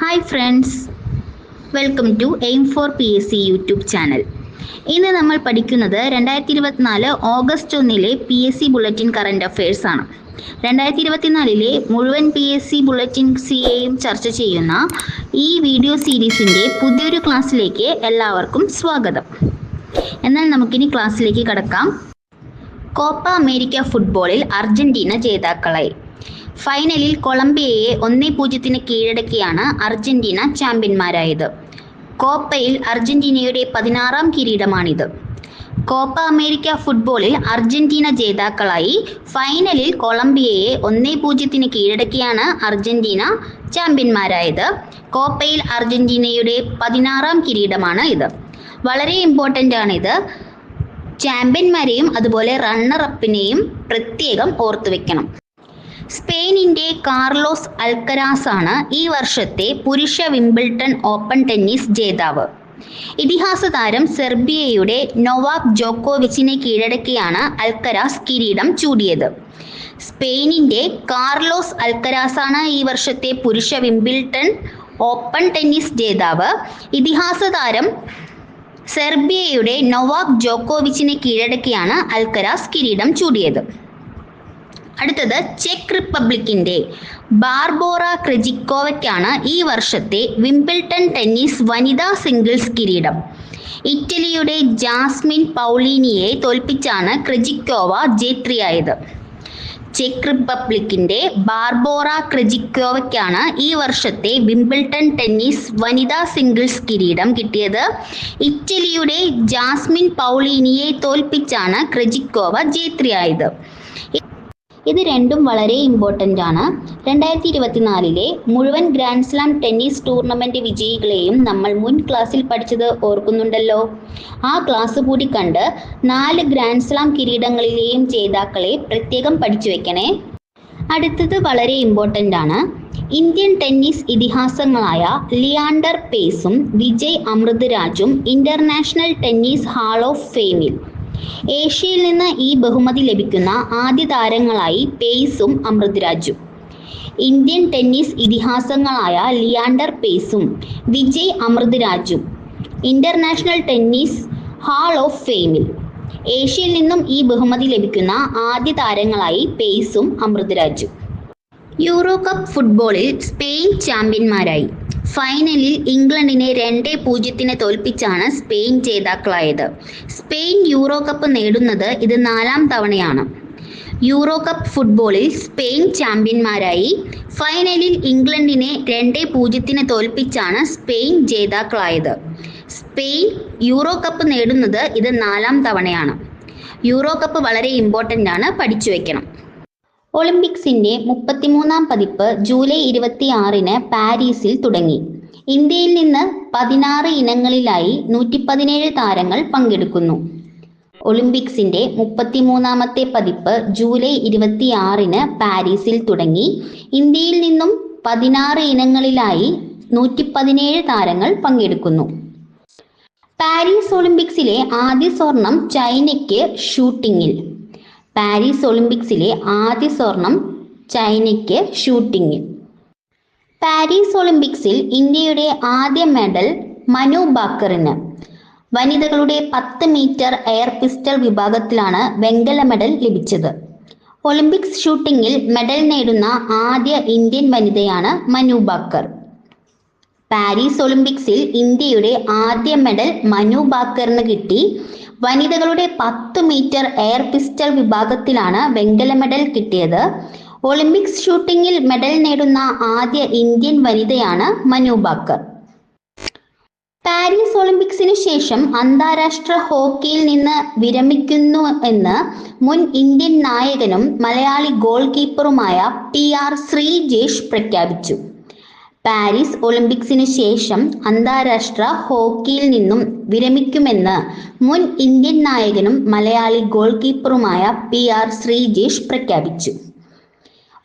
Hi friends welcome to aim for P S C YouTube channel ഇന്ന് നമ്മൾ പഠിക്കുന്നത് രണ്ടായിരത്തി ഇരുപത്തിനാല് ഓഗസ്റ്റ് ഒന്നിലെ P S C bulletin current affairs ആണ്. രണ്ടായിരത്തി ഇരുപത്തിനാലിലെ മുഴുവൻ പി എസ് സി ബുള്ളറ്റിൻ സിയെയും ചർച്ച ചെയ്യുന്ന ഈ വീഡിയോ സീരീസിന്റെ പുതിയൊരു ക്ലാസ്സിലേക്ക് എല്ലാവർക്കും സ്വാഗതം. എന്നാൽ നമുക്കിനി ക്ലാസ്സിലേക്ക് കടക്കാം. കോപ്പ അമേരിക്ക ഫുട്ബോളിൽ അർജന്റീന ജേതാക്കളായി. ഫൈനലിൽ കൊളംബിയയെ ഒന്നേ പൂജ്യത്തിന് കീഴടക്കിയാണ് അർജന്റീന ചാമ്പ്യന്മാരായത്. കോപ്പയിൽ അർജന്റീനയുടെ പതിനാറാം കിരീടമാണിത്. കോപ്പ അമേരിക്ക ഫുട്ബോളിൽ അർജന്റീന ജേതാക്കളായി ഫൈനലിൽ കൊളംബിയയെ ഒന്നേ പൂജ്യത്തിന് കീഴടക്കിയാണ് അർജന്റീന ചാമ്പ്യന്മാരായത്. കോപ്പയിൽ അർജന്റീനയുടെ പതിനാറാം കിരീടമാണ് ഇത്. വളരെ ഇമ്പോർട്ടന്റ് ആണിത് ചാമ്പ്യന്മാരെയും അതുപോലെ റണ്ണർ അപ്പിനെയും പ്രത്യേകം ഓർത്തു വെക്കണം സ്പെയിനിന്റെ കാർലോസ് അൽക്കരാസ് ആണ് ഈ വർഷത്തെ പുരുഷ വിംബിൾട്ടൺ ഓപ്പൺ ടെന്നീസ് ജേതാവ്. ഇതിഹാസ താരം സെർബിയയുടെ നൊവാക് ജോക്കോവിച്ചിനെ കീഴടക്കിയാണ് അൽക്കരാസ് കിരീടം ചൂടിയത്. സ്പെയിനിന്റെ കാർലോസ് അൽക്കരാസ് ആണ് ഈ വർഷത്തെ പുരുഷ വിംബിൾട്ടൺ ഓപ്പൺ ടെന്നീസ് ജേതാവ്. ഇതിഹാസ താരം സെർബിയയുടെ നൊവാക് ജോക്കോവിച്ചിനെ കീഴടക്കിയാണ് അൽക്കരാസ് കിരീടം ചൂടിയത്. അടുത്തത് ചെക്ക് റിപ്പബ്ലിക്കിന്റെ. ബാർബോറ ക്രെജിക്കോവയ്ക്കാണ് ഈ വർഷത്തെ വിംബിൾട്ടൺ ടെന്നീസ് വനിതാ സിംഗിൾസ് കിരീടം. ഇറ്റലിയുടെ ജാസ്മിൻ പൗളീനിയെ തോൽപ്പിച്ചാണ് ക്രെജിക്കോവ ജേത്രിയായത്. ചെക്ക് റിപ്പബ്ലിക്കിന്റെ ബാർബോറ ക്രെജിക്കോവയ്ക്കാണ് ഈ വർഷത്തെ വിംബിൾട്ടൺ ടെന്നീസ് വനിതാ സിംഗിൾസ് കിരീടം കിട്ടിയത്. ഇറ്റലിയുടെ ജാസ്മിൻ പൗളീനിയെ തോൽപ്പിച്ചാണ് ക്രെജിക്കോവ ജേത്രിയായത്. ഇത് രണ്ടും വളരെ ഇമ്പോർട്ടന്റ് ആണ്. രണ്ടായിരത്തി ഇരുപത്തിനാലിലെ മുഴുവൻ ഗ്രാൻഡ് സ്ലാം ടെന്നീസ് ടൂർണമെന്റ് വിജയികളെയും നമ്മൾ മുൻ ക്ലാസ്സിൽ പഠിച്ചത് ഓർക്കുന്നുണ്ടല്ലോ. ആ ക്ലാസ് കൂടി കണ്ട് നാല് ഗ്രാൻഡ് സ്ലാം കിരീടങ്ങളിലെയും ജേതാക്കളെ പ്രത്യേകം പഠിച്ചു വെക്കണേ. അടുത്തത് വളരെ ഇമ്പോർട്ടന്റ് ആണ്. ഇന്ത്യൻ ടെന്നീസ് ഇതിഹാസങ്ങളായ ലിയാണ്ടർ പേസും വിജയ് അമൃത് രാജും ഇന്റർനാഷണൽ ടെന്നീസ് ഹാൾ ഓഫ് ഫെയിമിൽ ഏഷ്യയിൽ നിന്ന് ഈ ബഹുമതി ലഭിക്കുന്ന ആദ്യ താരങ്ങളായി പേസും അമൃതരാജും. ഇന്ത്യൻ ടെന്നീസ് ഇതിഹാസങ്ങളായ ലിയാണ്ടർ പേസും വിജയ് അമൃതരാജും. ഇന്റർനാഷണൽ ടെന്നീസ് ഹാൾ ഓഫ് ഫെയിമിൽ. ഏഷ്യയിൽ നിന്നും ഈ ബഹുമതി ലഭിക്കുന്ന ആദ്യ താരങ്ങളായി പേസും അമൃതരാജും. യൂറോ കപ്പ് ഫുട്ബോളിൽ സ്പെയിൻ ചാമ്പ്യന്മാരായി. ഫൈനലിൽ ഇംഗ്ലണ്ടിനെ രണ്ട് പൂജ്യത്തിന് തോൽപ്പിച്ചാണ് സ്പെയിൻ ജേതാക്കളായത്. സ്പെയിൻ യൂറോ കപ്പ് നേടുന്നത് ഇത് നാലാം തവണയാണ്. യൂറോ കപ്പ് ഫുട്ബോളിൽ സ്പെയിൻ ചാമ്പ്യന്മാരായി. ഫൈനലിൽ ഇംഗ്ലണ്ടിനെ രണ്ട് പൂജ്യത്തിന് തോൽപ്പിച്ചാണ് സ്പെയിൻ ജേതാക്കളായത്. സ്പെയിൻ യൂറോ കപ്പ് നേടുന്നത് ഇത് നാലാം തവണയാണ്. യൂറോ കപ്പ് വളരെ ഇമ്പോർട്ടന്റ് ആണ്. പഠിച്ചു വെക്കണം ഒളിമ്പിക്സിന്റെ മുപ്പത്തിമൂന്നാം പതിപ്പ് ജൂലൈ ഇരുപത്തി ആറിന് പാരീസിൽ തുടങ്ങി. ഇന്ത്യയിൽ നിന്ന് പതിനാറ് ഇനങ്ങളിലായി നൂറ്റി പതിനേഴ് താരങ്ങൾ പങ്കെടുക്കുന്നു. ഒളിമ്പിക്സിന്റെ മുപ്പത്തിമൂന്നാമത്തെ പതിപ്പ് ജൂലൈ ഇരുപത്തി ആറിന് പാരീസിൽ തുടങ്ങി. ഇന്ത്യയിൽ നിന്നും പതിനാറ് ഇനങ്ങളിലായി നൂറ്റി പതിനേഴ് താരങ്ങൾ പങ്കെടുക്കുന്നു. പാരീസ് ഒളിമ്പിക്സിലെ ആദ്യ സ്വർണം ചൈനയ്ക്ക് ഷൂട്ടിങ്ങിൽ പാരീസ് ഒളിമ്പിക്സിലെ ആദ്യ സ്വർണം ചൈനയ്ക്ക് ഷൂട്ടിങ്ങിൽ പാരീസ് ഒളിമ്പിക്സിൽ ഇന്ത്യയുടെ ആദ്യ മെഡൽ മനു ബാക്കറിന്. വനിതകളുടെ പത്ത് മീറ്റർ എയർ പിസ്റ്റൾ വിഭാഗത്തിലാണ് വെങ്കല മെഡൽ ലഭിച്ചത്. ഒളിമ്പിക്സ് ഷൂട്ടിങ്ങിൽ മെഡൽ നേടുന്ന ആദ്യ ഇന്ത്യൻ വനിതയാണ് മനു ബാക്കർ. പാരീസ് ഒളിമ്പിക്സിൽ ഇന്ത്യയുടെ ആദ്യ മെഡൽ മനു ബാക്കറിന് കിട്ടി. വനിതകളുടെ പത്ത് മീറ്റർ എയർ പിസ്റ്റൾ വിഭാഗത്തിലാണ് വെങ്കല മെഡൽ കിട്ടിയത്. ഒളിമ്പിക്സ് ഷൂട്ടിംഗിൽ മെഡൽ നേടുന്ന ആദ്യ ഇന്ത്യൻ വനിതയാണ് മനു ബാക്കർ. പാരീസ് ഒളിമ്പിക്സിനു ശേഷം അന്താരാഷ്ട്ര ഹോക്കിയിൽ നിന്ന് വിരമിക്കുന്നു എന്ന് മുൻ ഇന്ത്യൻ നായകനും മലയാളി ഗോൾ കീപ്പറുമായ പി ആർ ശ്രീജേഷ് പ്രഖ്യാപിച്ചു. പാരീസ് ഒളിമ്പിക്സിനു ശേഷം അന്താരാഷ്ട്ര ഹോക്കിയിൽ നിന്നും വിരമിക്കുമെന്ന് മുൻ ഇന്ത്യൻ നായകനും മലയാളി ഗോൾ കീപ്പറുമായ പി ആർ ശ്രീജേഷ് പ്രഖ്യാപിച്ചു.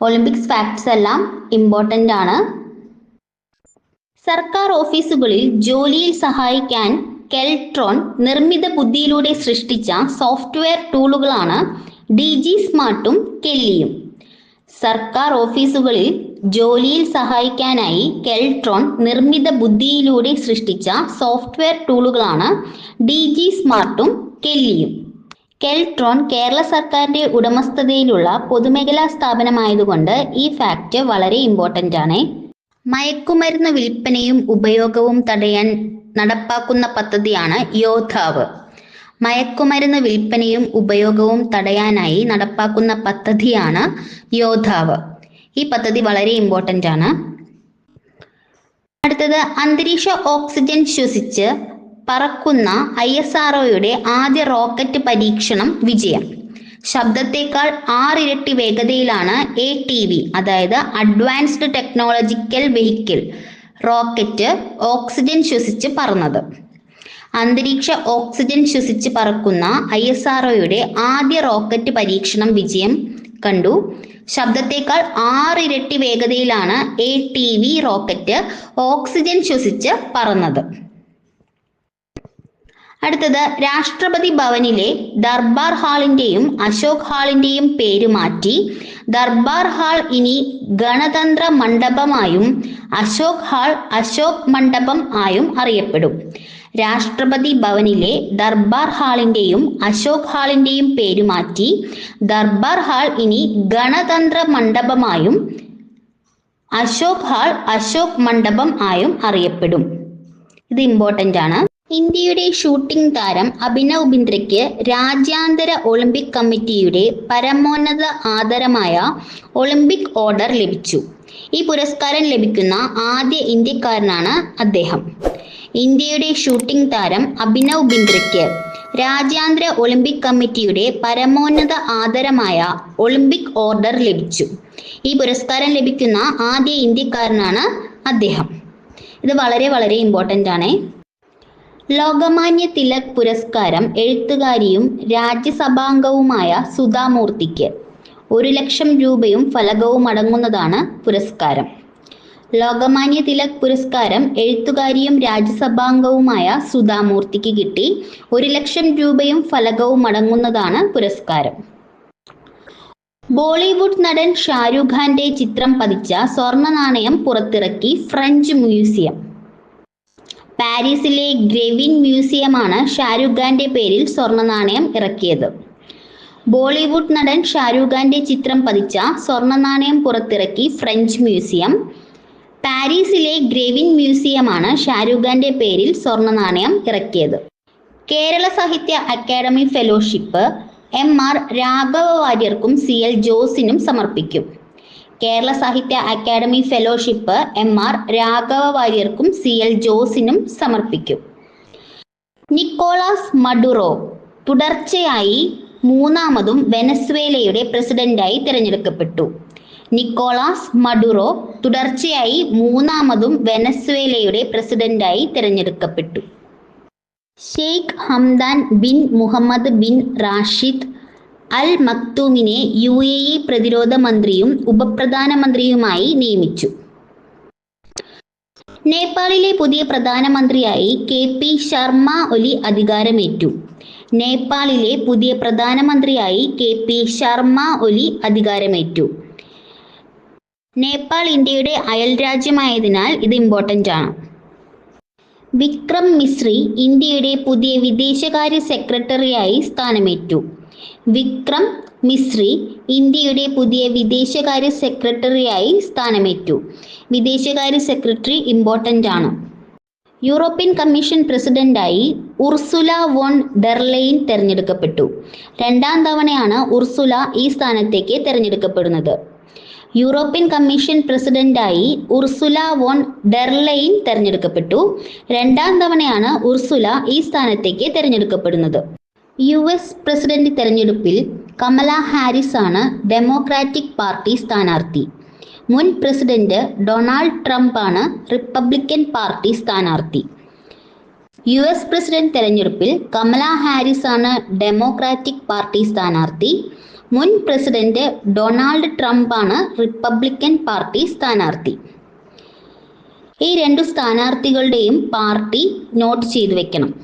ഒളിമ്പിക്സ് ഫാക്ട്സ് എല്ലാം ഇമ്പോർട്ടന്റ് ആണ്. സർക്കാർ ഓഫീസുകളിൽ ജോലിയിൽ സഹായിക്കാൻ കെൽട്രോൺ നിർമ്മിത ബുദ്ധിയിലൂടെ സൃഷ്ടിച്ച സോഫ്റ്റ്വെയർ ടൂളുകളാണ് ഡി ജി സ്മാർട്ടും കെല്ലിയും. സർക്കാർ ഓഫീസുകളിൽ ജോലിയിൽ സഹായിക്കാനായി കെൽട്രോൺ നിർമ്മിത ബുദ്ധിയിലൂടെ സൃഷ്ടിച്ച സോഫ്റ്റ്വെയർ ടൂളുകളാണ് ഡി ജി സ്മാർട്ടും കെല്ലിയും. കെൽട്രോൺ കേരള സർക്കാരിന്റെ ഉടമസ്ഥതയിലുള്ള പൊതുമേഖലാ സ്ഥാപനമായതുകൊണ്ട് ഈ ഫാക്റ്റ് വളരെ ഇമ്പോർട്ടന്റ് ആണ്. മയക്കുമരുന്ന് വിൽപ്പനയും ഉപയോഗവും തടയാൻ നടപ്പാക്കുന്ന പദ്ധതിയാണ് യോദ്ധാവ്. മയക്കുമരുന്ന് വിൽപ്പനയും ഉപയോഗവും തടയാനായി നടപ്പാക്കുന്ന പദ്ധതിയാണ് യോദ്ധാവ്. ഈ പദ്ധതി വളരെ ഇമ്പോർട്ടന്റ് ആണ്. അടുത്തത് അന്തരീക്ഷ ഓക്സിജൻ ശ്വസിച്ച് പറക്കുന്ന ഐ എസ് ആർഒയുടെ ആദ്യ റോക്കറ്റ് പരീക്ഷണം വിജയം. ശബ്ദത്തേക്കാൾ ആറിരട്ടി വേഗതയിലാണ് എ ടി വി അതായത് advanced technological vehicle rocket oxygen ശ്വസിച്ച് പറന്നത്. അന്തരീക്ഷ ഓക്സിജൻ ശ്വസിച്ച് പറക്കുന്ന ഐ എസ് ആർഒയുടെ ആദ്യ റോക്കറ്റ് പരീക്ഷണം വിജയം കണ്ടു. ശബ്ദത്തേക്കാൾ ആറിരട്ടി വേഗതയിലാണ് A T V rocket oxygen ശ്വസിച്ച് പറന്നത്. അടുത്തത് രാഷ്ട്രപതി ഭവനിലെ ദർബാർ ഹാളിന്റെയും അശോക് ഹാളിന്റെയും പേര് മാറ്റി. ദർബാർ ഹാൾ ഇനി ഗണതന്ത്ര മണ്ഡപമായും അശോക് ഹാൾ അശോക് മണ്ഡപം ആയും അറിയപ്പെടും. രാഷ്ട്രപതി ഭവനിലെ ദർബാർ ഹാളിന്റെയും അശോക് ഹാളിന്റെയും പേര് മാറ്റി. ദർബാർ ഹാൾ ഇനി ഗണതന്ത്ര മണ്ഡപമായും അശോക് ഹാൾ അശോക് മണ്ഡപം ആയും അറിയപ്പെടും. ഇത് ഇമ്പോർട്ടന്റ് ആണ്. ഇന്ത്യയുടെ ഷൂട്ടിംഗ് താരം അഭിനവ് ബിന്ദ്രയ്ക്ക് രാജ്യാന്തര ഒളിമ്പിക് കമ്മിറ്റിയുടെ പരമോന്നത ആദരമായ ഒളിമ്പിക് ഓർഡർ ലഭിച്ചു. ഈ പുരസ്കാരം ലഭിക്കുന്ന ആദ്യ ഇന്ത്യക്കാരനാണ് അദ്ദേഹം. ഇന്ത്യയുടെ ഷൂട്ടിംഗ് താരം അഭിനവ് ബിന്ദ്രയ്ക്ക് രാജ്യാന്തര ഒളിമ്പിക് കമ്മിറ്റിയുടെ പരമോന്നത ആദരമായ ഒളിമ്പിക് ഓർഡർ ലഭിച്ചു. ഈ പുരസ്കാരം ലഭിക്കുന്ന ആദ്യ ഇന്ത്യക്കാരനാണ് അദ്ദേഹം. ഇത് വളരെ വളരെ ഇമ്പോർട്ടന്റ് ആണ്. ലോകമാന്യ തിലക് പുരസ്കാരം എഴുത്തുകാരിയും രാജ്യസഭാംഗവുമായ സുധാമൂർത്തിക്ക് ഒരു ലക്ഷം രൂപയും ഫലകവും അടങ്ങുന്നതാണ് പുരസ്കാരം. ലോകമാന്യ തിലക് പുരസ്കാരം എഴുത്തുകാരിയും രാജ്യസഭാംഗവുമായ സുധാമൂർത്തിക്ക് കിട്ടി. ഒരു ലക്ഷം രൂപയും ഫലകവും അടങ്ങുന്നതാണ് പുരസ്കാരം. ബോളിവുഡ് നടൻ ഷാരൂഖ് ഖാന്റെ ചിത്രം പതിച്ച സ്വർണ നാണയം പുറത്തിറക്കി ഫ്രഞ്ച് മ്യൂസിയം. പാരീസിലെ ഗ്രെവിൻ മ്യൂസിയമാണ് ഷാരൂഖ് ഖാന്റെ പേരിൽ സ്വർണ നാണയം ഇറക്കിയത്. ബോളിവുഡ് നടൻ ഷാരൂഖ് ഖാന്റെ ചിത്രം പതിച്ച സ്വർണ നാണയം പുറത്തിറക്കി ഫ്രഞ്ച് മ്യൂസിയം. പാരീസിലെ ഗ്രേവിൻ മ്യൂസിയമാണ് ഷാരൂഖ് ഖാന്റെ പേരിൽ സ്വർണ നാണയം ഇറക്കിയത്. Kerala Sahitya academy fellowship M R Raghava വാര്യർക്കും C L ജോസിനും സമർപ്പിക്കും. Kerala Sahitya academy fellowship M R Raghava വാര്യർക്കും C L ജോസിനും സമർപ്പിക്കും. നിക്കോളാസ് മഡുറോ തുടർച്ചയായി മൂന്നാമതും വെനസ്വേലയുടെ പ്രസിഡന്റായി തിരഞ്ഞെടുക്കപ്പെട്ടു. നിക്കോളാസ് മഡുറോ തുടർച്ചയായി മൂന്നാമതും വെനസ്വേലയുടെ പ്രസിഡന്റായി തിരഞ്ഞെടുക്കപ്പെട്ടു. Sheikh Hamdan bin Mohammed bin Rashid Al മക്തൂമിനെ U A E പ്രതിരോധ മന്ത്രിയും ഉപപ്രധാനമന്ത്രിയുമായി നിയമിച്ചു. നേപ്പാളിലെ പുതിയ പ്രധാനമന്ത്രിയായി കെ പി ശർമ്മ ഒലി അധികാരമേറ്റു. നേപ്പാളിലെ പുതിയ പ്രധാനമന്ത്രിയായി കെ പി ശർമ്മ ഒലി അധികാരമേറ്റു. നേപ്പാൾ ഇന്ത്യയുടെ അയൽ രാജ്യമായതിനാൽ ഇത് ഇമ്പോർട്ടന്റ് ആണ്. വിക്രം മിശ്രി ഇന്ത്യയുടെ പുതിയ വിദേശകാര്യ സെക്രട്ടറിയായി സ്ഥാനമേറ്റു. വിക്രം മിശ്രി ഇന്ത്യയുടെ പുതിയ വിദേശകാര്യ സെക്രട്ടറിയായി സ്ഥാനമേറ്റു. വിദേശകാര്യ സെക്രട്ടറി ഇമ്പോർട്ടന്റ് ആണ്. യൂറോപ്യൻ കമ്മീഷൻ പ്രസിഡന്റായി ഉർസുല വോൺ ഡെർലൈൻ തെരഞ്ഞെടുക്കപ്പെട്ടു. രണ്ടാം തവണയാണ് ഉർസുല ഈ സ്ഥാനത്തേക്ക് തെരഞ്ഞെടുക്കപ്പെടുന്നത്. യൂറോപ്യൻ കമ്മീഷൻ പ്രസിഡന്റായി ഉർസുല വോൺ ഡെർലൈൻ തെരഞ്ഞെടുക്കപ്പെട്ടു. രണ്ടാം തവണയാണ് ഉർസുല ഈ സ്ഥാനത്തേക്ക് തെരഞ്ഞെടുക്കപ്പെടുന്നത്. യു എസ് പ്രസിഡന്റ് തെരഞ്ഞെടുപ്പിൽ കമല ഹാരിസ് ആണ് ഡെമോക്രാറ്റിക് പാർട്ടി സ്ഥാനാർത്ഥി. മുൻ പ്രസിഡന്റ് ഡൊണാൾഡ് ട്രംപ് ആണ് റിപ്പബ്ലിക്കൻ പാർട്ടി സ്ഥാനാർത്ഥി. യു എസ് പ്രസിഡന്റ് തെരഞ്ഞെടുപ്പിൽ കമല ഹാരിസ് ആണ് ഡെമോക്രാറ്റിക് പാർട്ടി സ്ഥാനാർത്ഥി. മുൻ പ്രസിഡന്റ് ഡൊണാൾഡ് ട്രംപാണ് റിപ്പബ്ലിക്കൻ പാർട്ടി സ്ഥാനാർത്ഥി. ഈ രണ്ടു സ്ഥാനാർത്ഥികളുടെയും പാർട്ടി നോട്ട് ചെയ്തു വെക്കണം.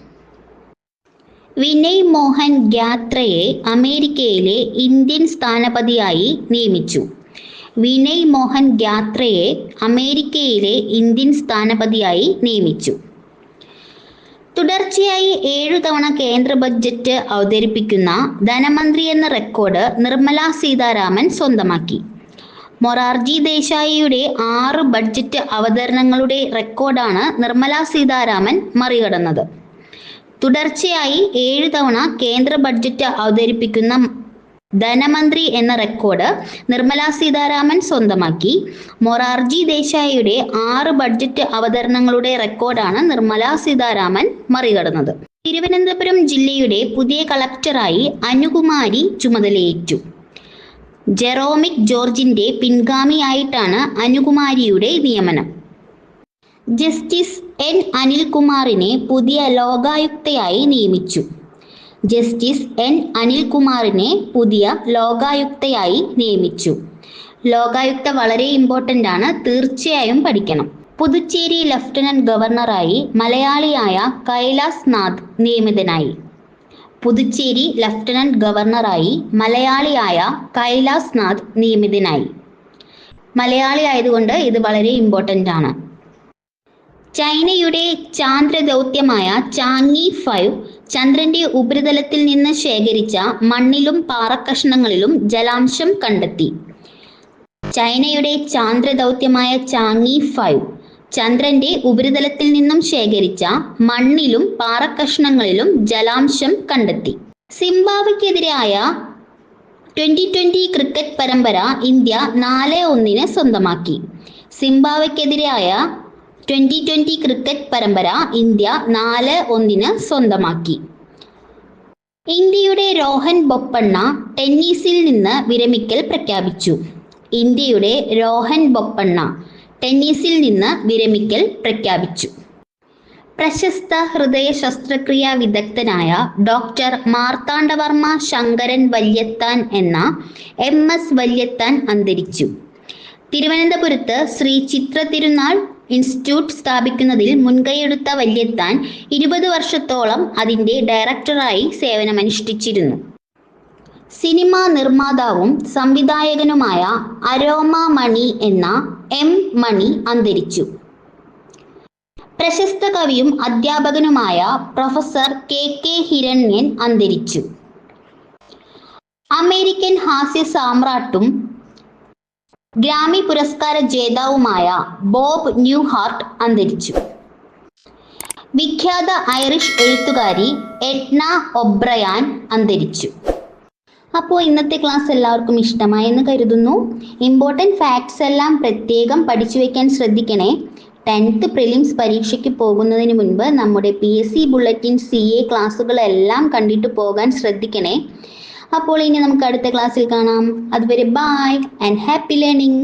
വിനയ് മോഹൻ ഗ്യാത്രയെ അമേരിക്കയിലെ ഇന്ത്യൻ സ്ഥാനപതിയായി നിയമിച്ചു. വിനയ് മോഹൻ ഗ്യാത്രയെ അമേരിക്കയിലെ ഇന്ത്യൻ സ്ഥാനപതിയായി നിയമിച്ചു. തുടർച്ചയായി ഏഴു തവണ കേന്ദ്ര ബഡ്ജറ്റ് അവതരിപ്പിക്കുന്ന ധനമന്ത്രി എന്ന റെക്കോർഡ് നിർമ്മല സീതാരാമൻ സ്വന്തമാക്കി. മൊറാർജി ദേശായിയുടെ ആറ് ബഡ്ജറ്റ് അവതരണങ്ങളുടെ റെക്കോർഡാണ് നിർമ്മല സീതാരാമൻ മറികടന്നത്. തുടർച്ചയായി ഏഴു തവണ കേന്ദ്ര ബഡ്ജറ്റ് അവതരിപ്പിക്കുന്ന ധനമന്ത്രി എന്ന റെക്കോർഡ് നിർമ്മല സീതാരാമൻ സ്വന്തമാക്കി. മൊറാർജി ദേശായിയുടെ ആറ് ബഡ്ജറ്റ് അവതരണങ്ങളുടെ റെക്കോർഡാണ് നിർമ്മല സീതാരാമൻ മറികടന്നത്. തിരുവനന്തപുരം ജില്ലയുടെ പുതിയ കളക്ടറായി അനുകുമാരി ചുമതലയേറ്റു. ജെറോമിക് ജോർജിന്റെ പിൻഗാമിയായിട്ടാണ് അനുകുമാരിയുടെ നിയമനം. ജസ്റ്റിസ് എൻ അനിൽകുമാറിനെ പുതിയ ലോകായുക്തയായി നിയമിച്ചു. ജസ്റ്റിസ് എൻ അനിൽകുമാറിനെ പുതിയ ലോകായുക്തയായി നിയമിച്ചു. ലോകായുക്ത വളരെ ഇമ്പോർട്ടന്റ് ആണ്. തീർച്ചയായും പഠിക്കണം. പുതുച്ചേരി ലഫ്റ്റനന്റ് ഗവർണറായി മലയാളിയായ കൈലാസ് നാഥ് നിയമിതനായി. പുതുച്ചേരി ലഫ്റ്റനന്റ് ഗവർണറായി മലയാളിയായ കൈലാസ് നാഥ് നിയമിതനായി. മലയാളി ആയതുകൊണ്ട് ഇത് വളരെ ഇമ്പോർട്ടന്റ് ആണ്. ചൈനയുടെ ചാന്ദ്രദൗത്യമായ ചാങ്ങി ഫൈവ് ചന്ദ്രന്റെ ഉപരിതലത്തിൽ നിന്ന് ശേഖരിച്ച മണ്ണിലും പാറക്കഷ്ണങ്ങളിലും ജലാംശം കണ്ടെത്തി. ചൈനയുടെ ചാന്ദ്രദൗത്യമായ ചാങ്ങി ഫൈവ് ചന്ദ്രന്റെ ഉപരിതലത്തിൽ നിന്നും ശേഖരിച്ച മണ്ണിലും പാറക്കഷ്ണങ്ങളിലും ജലാംശം കണ്ടെത്തി. സിംബാബ്വയ്ക്കെതിരായ ട്വന്റി ട്വന്റി ക്രിക്കറ്റ് പരമ്പര ഇന്ത്യ നാല് ഒന്നിന് സ്വന്തമാക്കി. സിംബാബ്വെക്കെതിരായ ട്വന്റി ട്വന്റി ക്രിക്കറ്റ് പരമ്പര ഇന്ത്യ നാല് ഒന്നിന് സ്വന്തമാക്കി. ഇന്ത്യയുടെ രോഹൻ ബൊപ്പണ്ണ ടെന്നീസിൽ നിന്ന് വിരമിക്കൽ പ്രഖ്യാപിച്ചു. ഇന്ത്യയുടെ രോഹൻ ബൊപ്പണ്ണ ടെന്നീസിൽ നിന്ന് വിരമിക്കൽ പ്രഖ്യാപിച്ചു. പ്രശസ്ത ഹൃദയ ശസ്ത്രക്രിയാ വിദഗ്ധനായ ഡോക്ടർ മാർത്താണ്ഡവർമ്മ ശങ്കരൻ വല്യത്താൻ എന്ന എം എസ് വല്യത്താൻ അന്തരിച്ചു. തിരുവനന്തപുരത്ത് ശ്രീ ചിത്ര തിരുനാൾ ഇൻസ്റ്റിറ്റ്യൂട്ട് സ്ഥാപിക്കുന്നതിൽ മുൻകൈയെടുത്ത വല്യത്താൻ ഇരുപത് വർഷത്തോളം അതിന്റെ ഡയറക്ടറായി സേവനമനുഷ്ഠിച്ചിരുന്നു. സിനിമാ നിർമ്മാതാവും സംവിധായകനുമായ അരോമ മണി എന്ന എം മണി അന്തരിച്ചു. പ്രശസ്ത കവിയും അധ്യാപകനുമായ പ്രൊഫസർ കെ കെ ഹിരണ്യൻ അന്തരിച്ചു. അമേരിക്കൻ ഹാസ്യ സാമ്രാട്ടും ഗ്രാമി പുരസ്കാര ജേതാവുമായ ബോബ് ന്യൂഹാർട്ട് അന്തരിച്ചു. വിഖ്യാത ഐറിഷ് എഴുത്തുകാരി എഡ്ന ഒബ്രയാൻ അന്തരിച്ചു. അപ്പോൾ ഇന്നത്തെ ക്ലാസ് എല്ലാവർക്കും ഇഷ്ടമായെന്ന് കരുതുന്നു. ഇമ്പോർട്ടന്റ് ഫാക്ട്സ് എല്ലാം പ്രത്യേകം പഠിച്ചു വയ്ക്കാൻ ശ്രദ്ധിക്കണേ. ടെൻത്ത് പ്രിലിംസ് പരീക്ഷയ്ക്ക് പോകുന്നതിന് മുൻപ് നമ്മുടെ P S C bulletin C A ക്ലാസ്സുകളെല്ലാം കണ്ടിട്ട് പോകാൻ ശ്രദ്ധിക്കണേ. അപ്പോൾ ഇനി നമുക്ക് അടുത്ത ക്ലാസ്സിൽ കാണാം. അതുവരെ ബൈ ആൻഡ് ഹാപ്പി ലേണിംഗ്